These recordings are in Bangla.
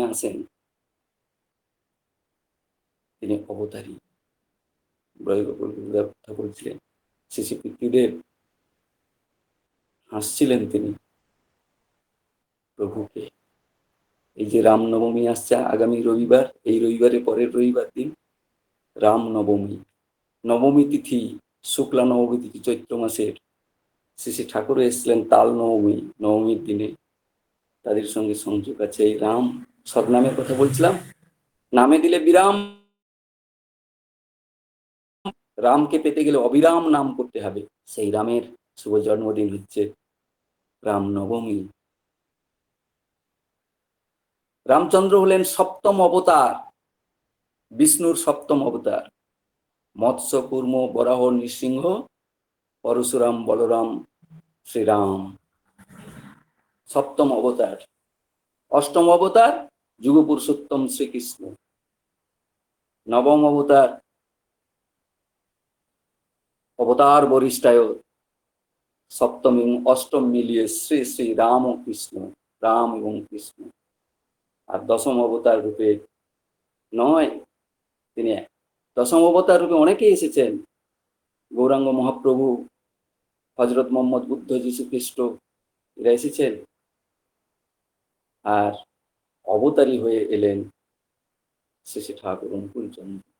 নিয়ে আসেন তিনি অবতারী। ঠাকুর ছিলেন শিশু পিতৃদেব হাসছিলেন তিনি। প্রভুকে। এই যে রামনবমী আসছে আগামী রবিবার, এই রবিবারের পরের রবিবার দিন রাম নবমী নবমী তিথি, শুক্লা নবমী তিথি, চৈত্র মাসের। শ্রী ঠাকুর এসেছিলেন তাল নবমী, নবমীর দিনে। তাদের সঙ্গে সংযোগ আছে এই রাম সদনামের কথা বলছিলাম। নামে দিলে বিরাম, রামকে পেতে গেলে অবিরাম নাম করতে হবে। সেই রামের শুভ জন্মদিন হচ্ছে রাম নবমী রামচন্দ্র হলেন সপ্তম অবতার, বিষ্ণুর সপ্তম অবতার। মৎস্য, কুর্ম, বরাহ, নৃসিংহ, পরশুরাম, বলরাম, শ্রীরাম। সপ্তম অবতার। অষ্টম অবতার যুগ পুরুষোত্তম শ্রীকৃষ্ণ। নবম অবতার অবতার বরিষ্ঠায় সপ্তম এবং অষ্টম মিলিয়ে শ্রী শ্রী রাম ও কৃষ্ণ রাম এবং কৃষ্ণ। আর দশম অবতার রূপে নয়, তিনি দশম অবতার রূপে অনেকেই এসেছেন। গৌরাঙ্গ মহাপ্রভু, হজরত মোহাম্মদ বুদ্ধ যীশু খ্রিস্ট এরা এসেছেন। আর অবতারী হয়ে এলেন শেষে ঠাকুর অনুকূল চন্দ্র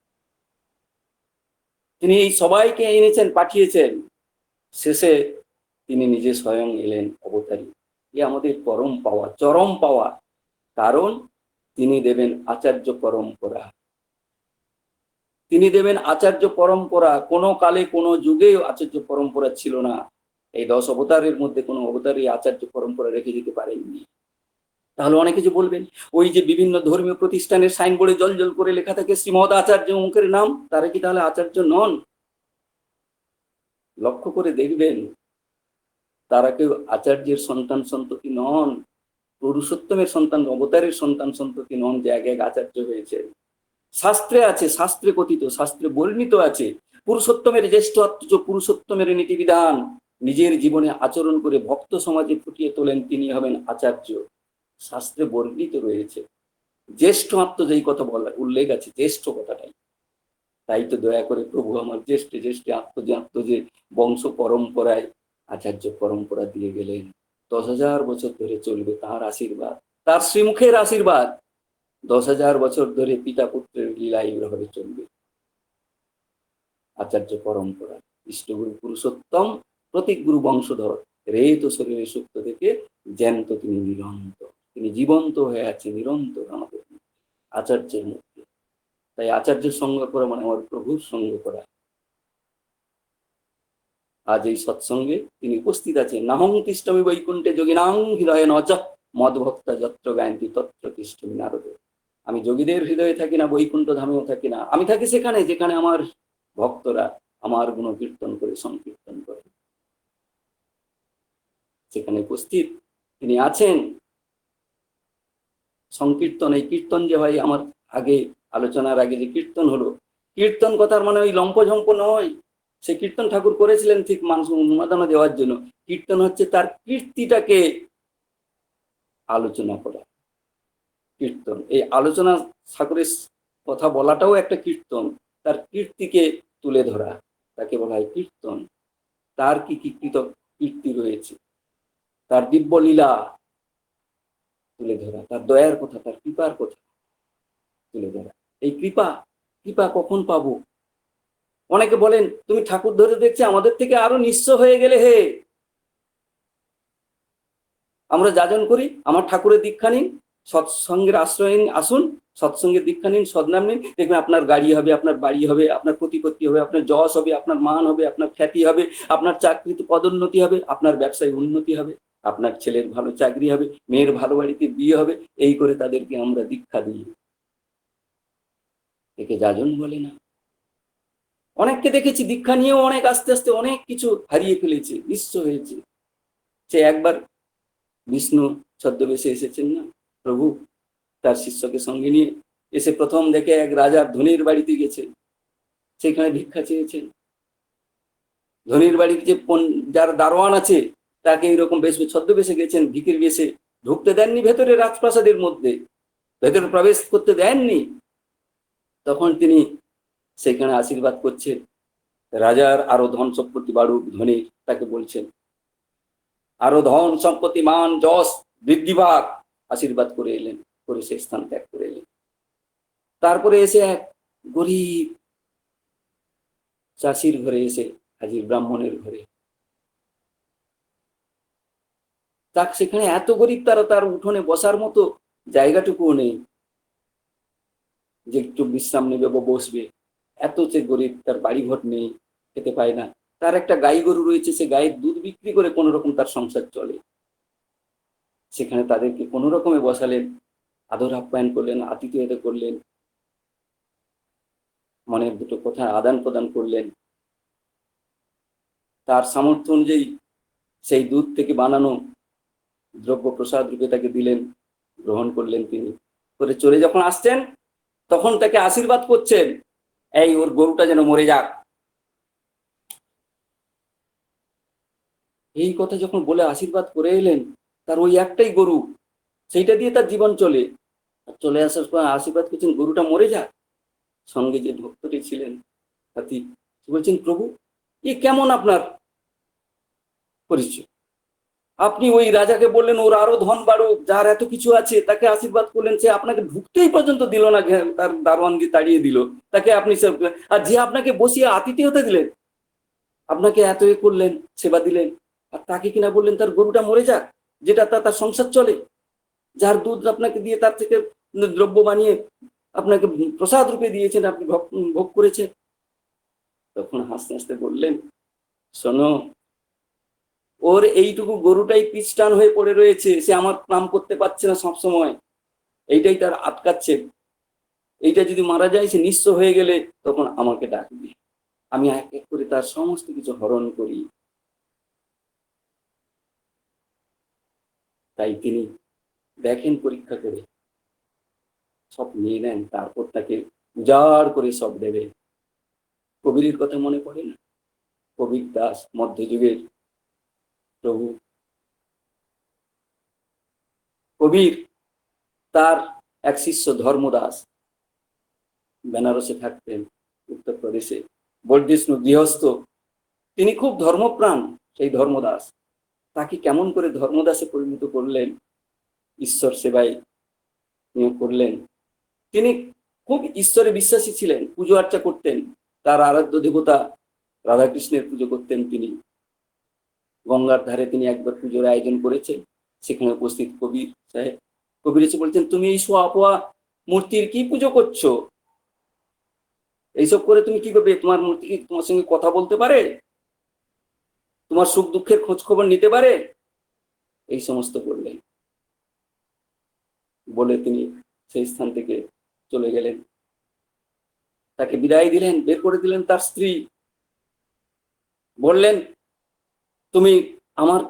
তিনি এই সবাইকে এনেছেন, পাঠিয়েছেন। শেষে তিনি নিজে স্বয়ং এলেন অবতারী। এ আমাদের পরম পাওয়া, চরম পাওয়া। কারণ তিনি দেবেন আচার্য পরম্পরা। তিনি দেবেন আচার্য পরম্পরা। কোনো কালে, কোনো যুগে আচার্য পরম্পরা ছিল না। এই দশ অবতারের মধ্যে কোনো অবতারই আচার্য পরম্পরা রেখে দিতে পারেননি। তাহলে অনেক কিছু বলবেন। ওই যে বিভিন্ন ধর্মীয় প্রতিষ্ঠানের সাইনবোর্ডে জল জল করে লেখা থাকে, শ্রীমদ আচার্য অঙ্কের নাম, তারা কি তাহলে আচার্য নন? লক্ষ্য করে দেখবেন, তারা কেউ আচার্যের সন্তান সন্ততি নন, পুরুষোত্তমের সন্তান, অবতারের সন্তান সন্ততি নন, যে এক এক আচার্য হয়েছে। শাস্ত্রে আছে, শাস্ত্রে কথিত, শাস্ত্রে বর্ণিত আছে, পুরুষোত্তমের জ্যেষ্ঠ অথচ পুরুষোত্তমের নীতিবিধান, নিজের জীবনে আচরণ করে ভক্ত সমাজে ফুটিয়ে তোলেন, তিনি হবেন আচার্য। শাস্ত্রে বর্ণিত রয়েছে। জ্যেষ্ঠ আত্ম যেই কথা বলা, উল্লেখ আছে, জ্যেষ্ঠ কথাটাই। তাই তো দয়া করে প্রভু আমার জ্যেষ্ঠ জ্যেষ্ঠ আত্ম যে বংশ পরম্পরায় আচার্য পরম্পরা দিয়ে গেলেন, দশ হাজার বছর ধরে চলবে তার আশীর্বাদ, তার শ্রীমুখের আশীর্বাদ, দশ হাজার বছর ধরে পিতা পুত্রের লীলা এইভাবে চলবে। আচার্য পরম্পরা ইষ্টগুরু পুরুষোত্তম, প্রতীক গুরু বংশধর, রেত শরীরের সুপ্ত থেকে জ্যান্ত তিনি নিরন্তর তিনি জীবন্ত হয়ে আছে, নিরন্তর আমাদের আচার্যের মধ্যে। তাই আচার্যের সঙ্গ করা মানে আমার প্রভুর সঙ্গ করা। আজ এই সৎসঙ্গে তিনি উপস্থিত আছেন। নাহং তিষ্টমী বৈকুণ্ঠে যোগিনাং হৃদয় নচ মদ ভক্তা যত্র গায়ন্তী তত্র তিষ্টমী নারদ। আমি যোগীদের হৃদয়ে থাকি না, বৈকুণ্ঠ ধামেও থাকি না। আমি থাকি সেখানে, যেখানে আমার ভক্তরা আমার গুণ কীর্তন করে সংকীর্তন করে। সেখানে উপস্থিত তিনি আছেন। সংকীর্তন, এই কীর্তন যে হয়, আমার আগে আলোচনার আগে যে কীর্তন হলো, কীর্তন কথার মানে ওই লম্পঝম্প নয়। সে কীর্তন ঠাকুর করেছিলেন ঠিক মানুষ উন্মাদনা দেওয়ার জন্য। কীর্তন হচ্ছে তার কীর্তিটাকে আলোচনা করা। কীর্তন, এই আলোচনা ঠাকুরের কথা বলাটাও একটা কীর্তন। তার কীর্তিকে তুলে ধরা, তাকে বলা হয় কীর্তন। তার কি কীর্তি রয়েছে? তার দিব্য লীলা তুলে ধরা, তার দয়ার কথা, তার কৃপার কথা তুলে ধরা। এই কৃপা কৃপা কখন পাবো? অনেকে বলেন, তুমি ঠাকুর ধরে দেখছি, আমাদের থেকে আরও নিঃস্ব হয়ে গেলে হে। আমরা যাজন করি, আমার ঠাকুরের দীক্ষা নিন, সৎসঙ্গের আশ্রয় নিন, আসুন, সৎসঙ্গের দীক্ষা নিন, সদনাম নিন, দেখবেন আপনার গাড়ি হবে, আপনার বাড়ি হবে, আপনার প্রতিপত্তি হবে, আপনার যশ হবে, আপনার মান হবে, আপনার খ্যাতি হবে, আপনার চাকরিতে পদোন্নতি হবে, আপনার ব্যবসায় উন্নতি হবে। আপনার ছেলের ভালো চাকরি হবে, মেয়ের ভালো বাড়িতে বিয়ে হবে, এই করে তাদেরকে আমরা দীক্ষা দিই। একে যাজন বলে না। অনেককে দেখেছি দীক্ষা নিয়েও অনেক আস্তে আস্তে অনেক কিছু হারিয়ে ফেলেছে, নিঃস্ব হয়েছে। সে একবার বিষ্ণু ছদ্মবেশে এসেছেন না? প্রভু তার শিষ্যকে সঙ্গে নিয়ে এসে প্রথম দেখে এক রাজার ধনির বাড়িতে গেছে। সেখানে ভিক্ষা চেয়েছেন। ধনির বাড়িতে যে যার দারোয়ান আছে তাকে এইরকম বেশ ছদ্মবেশে গেছেন ভিকির বেশে ঢুকতে দেননি ভেতরে রাজপ্রাসাদের মধ্যে। ভেতরে প্রবেশ করতে দেননি। তখন তিনি সেখানে আশীর্বাদ করছেন। রাজার আরও ধন সম্পত্তি বাড়ুক, ধনে তাকে বলছেন। আরও ধন সম্পত্তি, মান, যশ বৃদ্ধি পাক। আশীর্বাদ করে এলেন, করে সে স্থান ত্যাগ করে এলেন। তারপরে এসে এক গরিব চাষির ঘরে এসে হাজির ব্রাহ্মণের ঘরে তাক সেখানে এত গরিব তারা তার উঠোনে বসার মতো জায়গাটুকুও নেই। যে একটু বিশ্রাম নেবে বা বসবে, এত সে গরিব তার বাড়ি ঘর নেই, খেতে পায় না। তার একটা গাই গরু রয়েছে, সে গায়ের দুধ বিক্রি করে কোনো রকম তার সংসার চলে। সেখানে তাদেরকে কোনো রকমে বসালেন, আদর আপ্যায়ন করলেন, আতিথেয়তা করলেন। মনের দুটো কথা আদান প্রদান করলেন। তার সামর্থ্য অনুযায়ী সেই দুধ থেকে বানানো দ্রব্য প্রসাদ রূপে তাকে দিলেন, গ্রহণ করলেন তিনি। করে চলে যখন আসছেন, তখন তাকে আশীর্বাদ করছেন, এই ওর গরুটা যেন মরে যাক। এই কথা যখন বলে আশীর্বাদ করে এলেন, তার ওই একটাই গরু, সেইটা দিয়ে তার জীবন চলে। আর চলে আসার পর আশীর্বাদ করছেন, গরুটা মরে যাক। সঙ্গে যে ভক্তটি ছিলেন হাতি বলছেন, প্রভু, এ কেমন আপনার পরিচয়? আপনি ওই রাজাকে বললেন, ওর আরও ধন বাড়ুক, যার এত কিছু আছে, তাকে আশীর্বাদ করলেন, সে আপনাকে ঢুকতেই পর্যন্ত দিল না তার দারোয়ান দিয়ে তাড়িয়ে দিল। তাকে আপনি আর যে আপনাকে বসিয়ে আতিথেয়তা দিলেন, আপনাকে এত এ করলেন, সেবা দিলেন, আর তাকে কিনা বললেন, তার গরুটা মরে যাক, যেটা তার তার সংসার চলে, যার দুধ আপনাকে দিয়ে তার থেকে দ্রব্য বানিয়ে আপনাকে প্রসাদ রূপে দিয়েছেন, আপনি ভোগ করেছেন। তখন হাসতে হাসতে বললেন, শোনো ওর এইটুকু গরুটাই পিছটান হয়ে পড়ে রয়েছে, সে আমার নাম করতে পারছে না সবসময়। এইটাই তার আটকাচ্ছে এইটা যদি মারা যায়, সে নিঃস্ব হয়ে গেলে তখন আমাকে ডাকবে। আমি এক এক করে তার সমস্ত কিছু হরণ করি। তাই তিনি দেখেন পরীক্ষা করে। সব নিয়ে নেন, তারপর তাকে উজাড় করে সব দেবে। কবিরের কথা মনে পড়ে না? কবির দাস মধ্যযুগের প্রভু। কবির তার এক শিষ্য ধর্মদাস বেনারসে থাকতেন, উত্তরপ্রদেশে। বর্ধিষ্ণু গৃহস্থ, তিনি খুব ধর্মপ্রাণ সেই ধর্মদাস। তাকে কেমন করে ধর্মদাসে পরিণত করলেন, ঈশ্বর সেবায় নিয়োগ করলেন। তিনি খুব ঈশ্বরে বিশ্বাসী ছিলেন, পুজো আর্চা করতেন, তার আরাধ্য দেবতা রাধাকৃষ্ণের পুজো করতেন তিনি। গঙ্গার ধারে তিনি একবার পুজোর আয়োজন করেছেন। সেখানে উপস্থিত কবির সাহেব। কবির এসে বলছেন, তুমি এই সোয়া পোয়া মূর্তির কি পুজো করছ? এইসব করে তুমি কি করবে? তোমার মূর্তি কি তোমার সঙ্গে কথা বলতে পারে? তোমার সুখ দুঃখের খোঁজ খবর নিতে পারে? এই সমস্ত বললেন। বলে তিনি সেই স্থান থেকে চলে গেলেন। তাকে বিদায় দিলেন, বের করে দিলেন তার স্ত্রী। বললেন তুমি আমার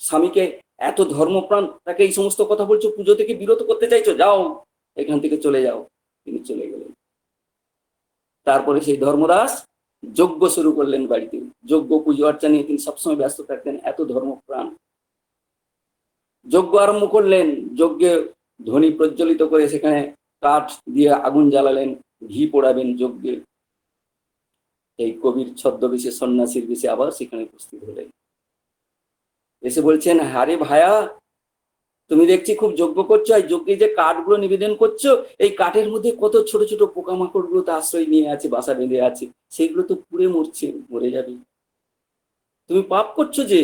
স্বামীকে এত ধর্মপ্রাণ, তাকে এই সমস্ত কথা বলছো, পুজো থেকে বিরত করতে চাইছো, যাও, এখান থেকে চলে যাও। তিনি চলে গেলেন। তারপরে সেই ধর্মদাস যজ্ঞ শুরু করলেন বাড়িতে। যজ্ঞ, পুজো অর্চা নিয়ে তিনি সবসময় ব্যস্ত থাকতেন, এত ধর্মপ্রাণ। যজ্ঞ আরম্ভ করলেন, যজ্ঞে ধ্বনি প্রজ্বলিত করে সেখানে কাঠ দিয়ে আগুন জ্বালালেন, ঘি পোড়াবেন যজ্ঞে। এই কবির ছদ্মবেশে, সন্ন্যাসীর বেশে আবার সেখানে উপস্থিত হলেন। এসে বলছেন হারে ভায়া, তুমি দেখছি খুব যজ্ঞ করছ, আর যজ্ঞে যে কাঠগুলো নিবেদন করছ, এই কাঠের মধ্যে কত ছোট ছোট পোকামাকড়গুলো তো আশ্রয় নিয়ে আছে, বাসা বেঁধে আছে, সেগুলো তো পুড়ে মরছে, মরে যাবে। তুমি পাপ করছ যে?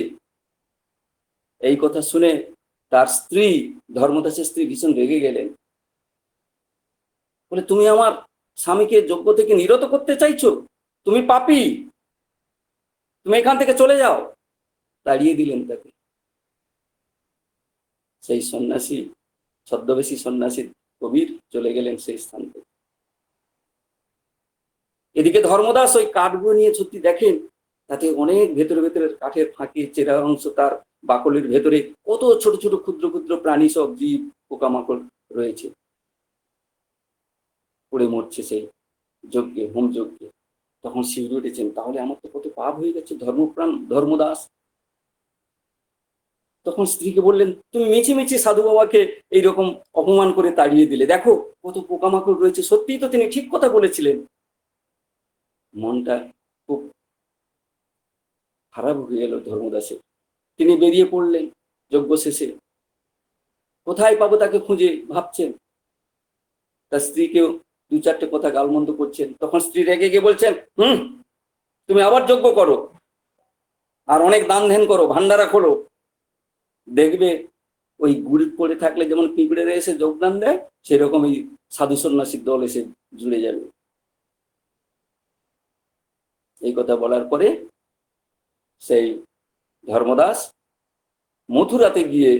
এই কথা শুনে তার স্ত্রী, ধর্মদাসের স্ত্রী ভীষণ রেগে গেলেন। বলে, তুমি আমার স্বামীকে যজ্ঞ থেকে নিরত করতে চাইছো? তুমি পাপি? তুমি এখান থেকে চলে যাও। তাড়িয়ে দিলেন তাকে। সেই সন্ন্যাসী, ছদ্মবেশী সন্ন্যাসী কবির চলে গেলেন সেই স্থান থেকে। এদিকে ধর্মদাস ওই কাঠগুলো নিয়ে সত্যি দেখেন, তাতে অনেক ভেতরে ভেতরে কাঠের ফাঁকে চেরা অংশ তার বাকলের ভেতরে কত ছোট ছোট ক্ষুদ্র ক্ষুদ্র প্রাণী সব জীব, পোকামাকড় রয়েছে। পড়ে মরছে সেই যজ্ঞে হোম যজ্ঞে তখন শিউরে উঠেছেন, তাহলে আমার তো কত পাপ হয়ে গেছে ধর্মপ্রাণ, ধর্মদাস। তখন স্ত্রীকে বললেন, তুমি মিছি মিছি সাধু বাবাকে এইরকম অপমান করে তাড়িয়ে দিলে। দেখো, কত পোকামাকড় রয়েছে। সত্যিই তো তিনি ঠিক কথা বলেছিলেন। মনটা খুব খারাপ হয়ে গেল ধর্মদাসের তিনি বেরিয়ে পড়লেন যজ্ঞ শেষে কোথায় পাবো তাকে খুঁজে? ভাবছেন। তার স্ত্রীকেও দু চারটে কথা গালমন্দ করছেন। তখন স্ত্রী রেগে গিয়ে বলছেন, হুম, তুমি আবার যজ্ঞ করো। আর অনেক দান ধ্যান করো ভান্ডারা খোলো। দেখবে ওই গুড়ি পড়ে থাকলে যেমন পিঁপড়েরা এসে যোগদান দেয়, সেরকম সাধু সন্ন্যাসীর দল এসে জুড়ে যাবে। এই কথা বলার পরে সেই ধর্মদাস মথুরাতে গিয়ে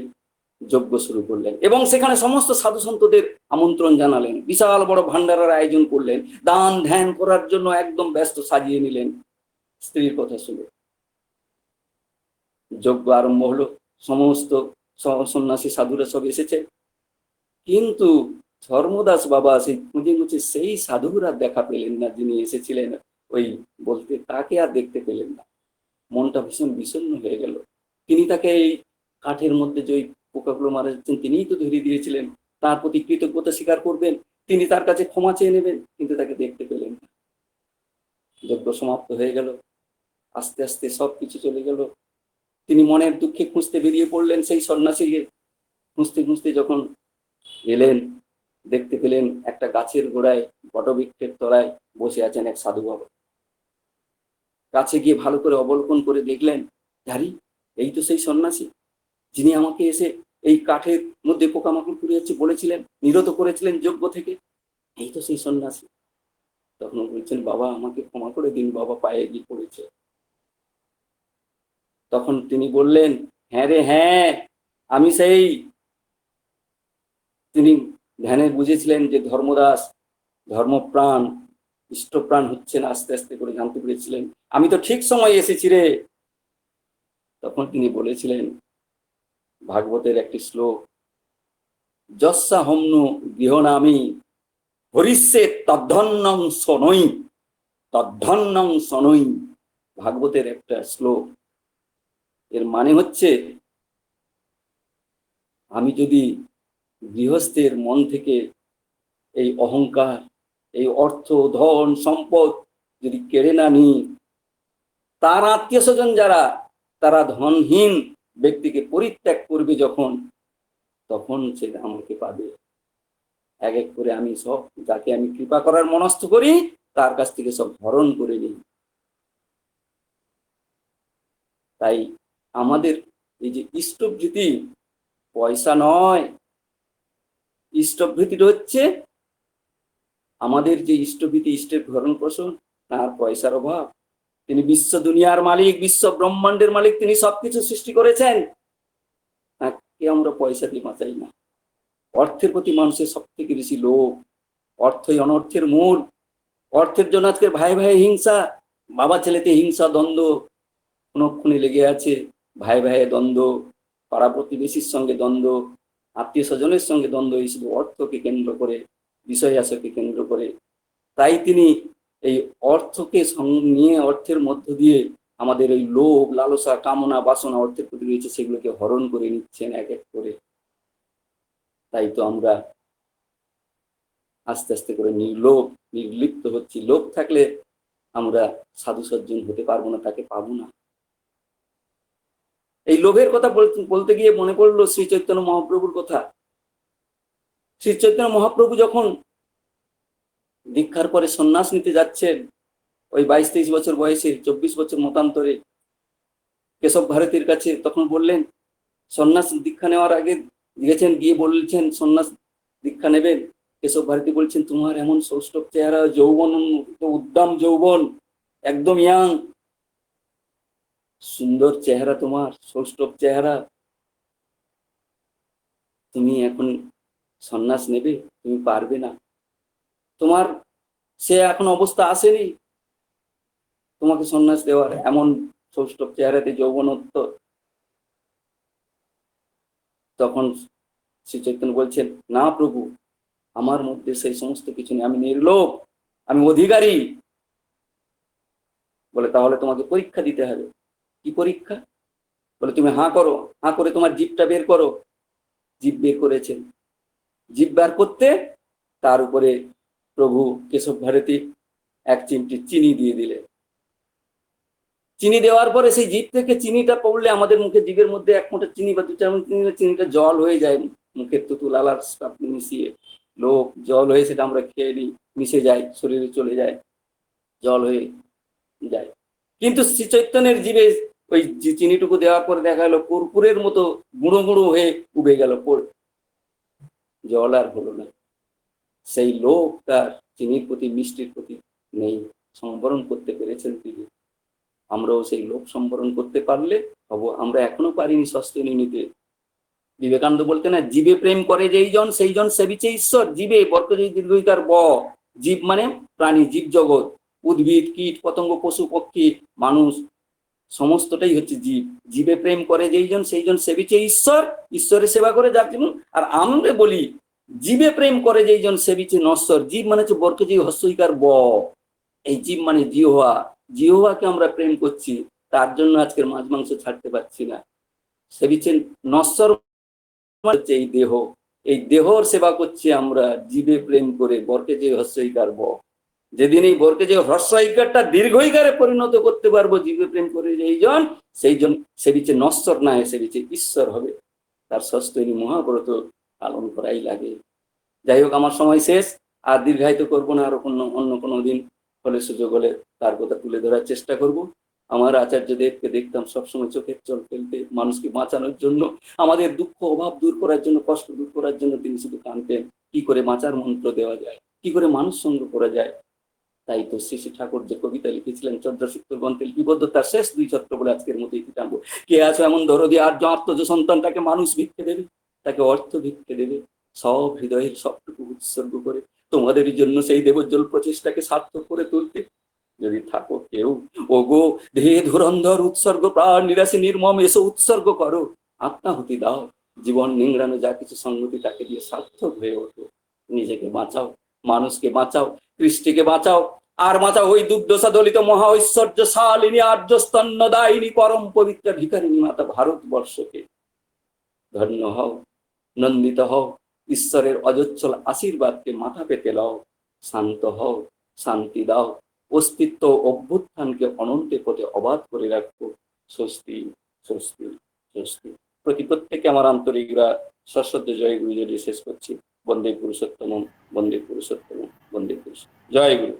যজ্ঞ শুরু করলেন এবং সেখানে সমস্ত সাধু সন্তদের আমন্ত্রণ জানালেন, বিশাল বড় ভান্ডারার আয়োজন করলেন, দান ধ্যান করার জন্য একদম ব্যস্ত সাজিয়ে নিলেন স্ত্রীর কথা শুনে। যজ্ঞ আরম্ভ হলো। সমস্ত সন্ন্যাসী, সাধুরা সব এসেছে। কিন্তু ধর্মদাস বাবা সেই খুঁজে খুঁজে সেই সাধুরা দেখা পেলেন না, যিনি এসেছিলেন ওই বলতে তাকে আর দেখতে পেলেন না। মনটা ভীষণ বিষণ্ণ হয়ে গেল। তিনি তাকে এই কাঠের মধ্যে যে ওই পোকাগুলো মারা যাচ্ছেন, তিনিই তো ধরিয়ে দিয়েছিলেন। তার প্রতি কৃতজ্ঞতা স্বীকার করবেন। তিনি তার কাছে ক্ষমা চেয়ে নেবেন, কিন্তু তাকে দেখতে পেলেন না। যজ্ঞ সমাপ্ত হয়ে গেল। আস্তে আস্তে সব কিছু চলে গেল। তিনি মনের দুঃখে খুঁজতে বেরিয়ে পড়লেন সেই সন্ন্যাসীকে। খুঁজতে খুঁজতে যখন এলেন, দেখতে পেলেন একটা গাছের গোড়ায় বটবৃক্ষের তলায় বসে আছেন এক সাধু বাবা। কাছে গিয়ে ভালো করে অবলোকন করে দেখলেন জারি এই তো সেই সন্ন্যাসী। যিনি আমাকে এসে এই কাঠের মধ্যে পোকামাকড় পুড়ে যাচ্ছে বলেছিলেন, নিরত করেছিলেন যোগ্য থেকে, এই তো সেই সন্ন্যাসী। তখন বলছেন, বাবা, আমাকে ক্ষমা করে দিন, বাবা পায়ে গিয়ে পড়েছে। তখন তিনি বললেন হ্যাঁ রে হ্যাঁ আমি সেই তিনি ধ্যানে বুঝেছিলেন যে ধর্মদাস, ধর্মপ্রাণ, ইষ্টপ্রাণ হচ্ছেন আস্তে আস্তে করে জানতে পেরেছিলেন। আমি তো ঠিক সময় এসেছি রে। তখন তিনি বলেছিলেন, ভাগবতের একটি শ্লোক, যস্যা হম্নু গৃহনামি, হরিষ্যে তদ্ধন্নং সনই তদ্ধন্নং সনই ভাগবতের একটা শ্লোক এর মানে হচ্ছে, আমি যদি গৃহস্থের মন থেকে এই অহংকার, এই অর্থ, ধন, সম্পদ যদি কেড়ে না নিই, তার আত্মীয় স্বজন যারা, তারা ধনহীন ব্যক্তিকে পরিত্যাগ করবে যখন, তখন সে আমাকে পাবে। এক এক করে আমি সব, যাকে আমি কৃপা করার মনস্থ করি, তার কাছ থেকে সব হরণ করে নিই। তাই আমাদের এই যে ইষ্টভৃতি পয়সা নয়। ইষ্টভৃতিটা হচ্ছে আমাদের যে ইষ্টভীতি ইষ্টের ভরণ পোষণ, তার পয়সার অভাব। তিনি বিশ্ব দুনিয়ার মালিক, বিশ্ব ব্রহ্মাণ্ডের মালিক, তিনি সবকিছু সৃষ্টি করেছেন। তাকে আমরা পয়সা দিয়ে বাঁচাই না। অর্থের প্রতি মানুষের সব থেকে বেশি লোভ, অর্থই অনর্থের মূল। অর্থের জন্য আজকে ভাই ভাই হিংসা, বাবা ছেলেতে হিংসা, দ্বন্দ্ব কোনক্ষণে লেগে আছে। ভাই ভাইয়ে দ্বন্দ্ব, পাড়া প্রতিবেশীর সঙ্গে দ্বন্দ্ব, আত্মীয় স্বজনের সঙ্গে দ্বন্দ্ব, এই শুধু অর্থকে কেন্দ্র করে বিষয় কেন্দ্র করে। তাই তিনি এই অর্থকে নিয়ে অর্থের মধ্য দিয়ে আমাদের এই লোভ, লালসা, কামনা, বাসনা, অর্থের প্রতি রয়েছে, সেগুলোকে হরণ করে নিচ্ছেন এক এক করে। তাই তো আমরা আস্তে আস্তে করে নির্লোভ, নির্লিপ্ত হচ্ছি। লোভ থাকলে আমরা সাধু সজ্জন হতে পারব না, তাকে পাবো না। এই লোভের কথা বলতে গিয়ে মনে পড়ল শ্রী চৈতন্য মহাপ্রভুর কথা। শ্রী চৈতন্য মহাপ্রভু যখন দীক্ষার পরে সন্ন্যাস নিতে যাচ্ছেন, ওই বাইশ তেইশ বছর বয়সে, চব্বিশ বছর মতান্তরে কেশব ভারতীর কাছে, তখন বললেন, সন্ন্যাস দীক্ষা নেওয়ার আগে গেছেন গিয়ে বলছেন, সন্ন্যাস দীক্ষা নেবেন। কেশব ভারতী বলছেন, তোমার এমন সৌষ্ঠব চেহারা, যৌবন উদ্দাম যৌবন, একদম ইয়াং সুন্দর চেহারা তোমার সৌষ্ঠব চেহারা। তুমি এখন সন্ন্যাস নেবে, তুমি পারবে না। তোমার, সে এখন অবস্থা আসেনি। তোমাকে সন্ন্যাস দেওয়ার এমন সৌষ্ঠব চেহারাতে যৌবনত্ব তখন শ্রী চৈতন্য বলছেন, না প্রভু, আমার মধ্যে সেই সমস্ত কিছু নেই। আমি নির্লোভ, আমি অধিকারী। বলে তাহলে তোমাকে পরীক্ষা দিতে হবে। কি পরীক্ষা? বলে, তুমি হাঁ করো, হাঁ করে তোমার জিভটা বের করো। জিভ বের করেছেন জিভ বার করতে তার উপরে প্রভু কেশব ভারতী এক চিমটি চিনি দিয়ে দিলেন চিনি দেওয়ার পরে সেই জিভ থেকে চিনিটা পড়লে আমাদের মুখে জিভের মধ্যে এক মোটা চিনি বা দু চার চিনি চিনিটা জল হয়ে যায়। মুখের তুতুল আলার মিশিয়ে লোক জল হয়ে সেটা আমরা খেয়ে নিই, মিশে যায়, শরীরে চলে যায়, জল হয়ে যায়। কিন্তু শ্রী চৈতন্যের জীবে ওই যে চিনিটুকু দেওয়ার পরে দেখা গেল কুরকুরের মতো গুঁড়ো গুঁড়ো হয়ে উবে গেল জল আর হলো না। সেই লোক তার চিনির প্রতি, মিষ্টির প্রতি নেই। সম্বরণ করতে পেরেছেন তিনি। আমরাও সেই লোক সম্বরণ করতে পারলে হব। আমরা এখনও পারিনি সস্তেনি নিতে। বিবেকানন্দ বলতে না জীবে প্রেম করে যেই জন, সেই জন সেবিছে ঈশ্বর। জীবে বর্তজয়ী দীর্ঘিকার ব। জীব মানে প্রাণী, জীব জগৎ। উদ্ভিদ, কীট, পতঙ্গ, পশু, পক্ষী, মানুষ সমস্তটাই হচ্ছে জীব। জীবে প্রেম করে যেইজন সেইজন সেই জন সেবিছে ঈশ্বর। ঈশ্বরের সেবা করে যার জন্য আর আমরা বলি, জীবে প্রেম করে যেইজন সেবিছে নশ্বর। জীব মানে হচ্ছে বর্গজীব হস্যইকার ব। এই জীব মানে জিহোয়া জিহোয়াকে আমরা প্রেম করছি। তার জন্য আজকের মাছ মাংস ছাড়তে পারছি না। সেবিছে নশ্বর মানে হচ্ছে এই দেহ। এই দেহর সেবা করছি আমরা, জীবে প্রেম করে বরকে যে হস্যইকার ব। যেদিন এই বরকে যে হ্রস্বইকারটা দীর্ঘইকারে পরিণত করতে পারব, জীবে প্রেম করে যেই জন সেই জন সেবিছে নশ্বর না, সে বিচে ঈশ্বর হবে। তার ষষ্ঠী মহাব্রত পালন করাই লাগে। যাই হোক, আমার সময় শেষ। আর দীর্ঘায়িত করব না, আর অন্য অন্য কোনো দিন ফলে সুযোগ হলে তার কথা তুলে ধরার চেষ্টা করব। আমার আচার্যদেবকে দেখতাম সবসময় চোখের জল ফেলতে, মানুষকে বাঁচানোর জন্য, আমাদের দুঃখ, অভাব দূর করার জন্য, কষ্ট দূর করার জন্য তিনি শুধু কানতেন কি করে বাঁচার মন্ত্র দেওয়া যায়, কি করে মানুষ সঙ্গ করা যায়। তাই তো শ্রী ঠাকুর যে কবিতা লিখেছিলেন চন্দ্রশুক্র গ্রন্থে লিপিবদ্ধ তার শেষ দুই ছত্র বলে আজকের মতো ইতি টানবো কে আছো এমন দরদি আর্য আত্মজ সন্তানটাকে মানুষ ভিক্ষে দেবে? তাকে অর্থ ভিক্ষে দেবে। সব হৃদয়ের সবটুকু উৎসর্গ করে। তোমাদেরই জন্য সেই দেবজ্জল প্রচেষ্টাকে সার্থক করে তুলতে। যদি থাকো কেউ, ওগো, দেহে ধুরন্ধর উৎসর্গ প্রাণ, নিরাশি নির্মম, এসো উৎসর্গ করো। আত্মাহুতি দাও। জীবন নিংড়ানো যা কিছু সঙ্গতি তাকে দিয়ে সার্থক হয়ে ওঠো। নিজেকে বাঁচাও, মানুষকে বাঁচাও, কৃষ্টিকে বাঁচাও আর বাঁচাও ওই দুর্দশা দলিত মহা ঐশ্বর্য শালিনী আর্য স্তন্যদায়িনী পরম পবিত্র ভিকারিণী মাতা ভারতবর্ষকে। ধন্য হও, নন্দিত হও, ঈশ্বরের অজচ্ছল আশীর্বাদকে মাথা পেতে লও, শান্ত হও, শান্তি দাও, অস্তিত্ব অভ্যুত্থানকে অনন্তে পথে অবাধ করে রাখব স্বস্তি স্বস্তি স্বস্তি। প্রতি প্রত্যেকে আমার আন্তরিকরা সশ্রদ্ধ জয় গুরু শেষ করছি। বন্দে পুরুষোত্তম বন্দে পুরুষোত্তম বন্দে পুরুষ জয় গুরু।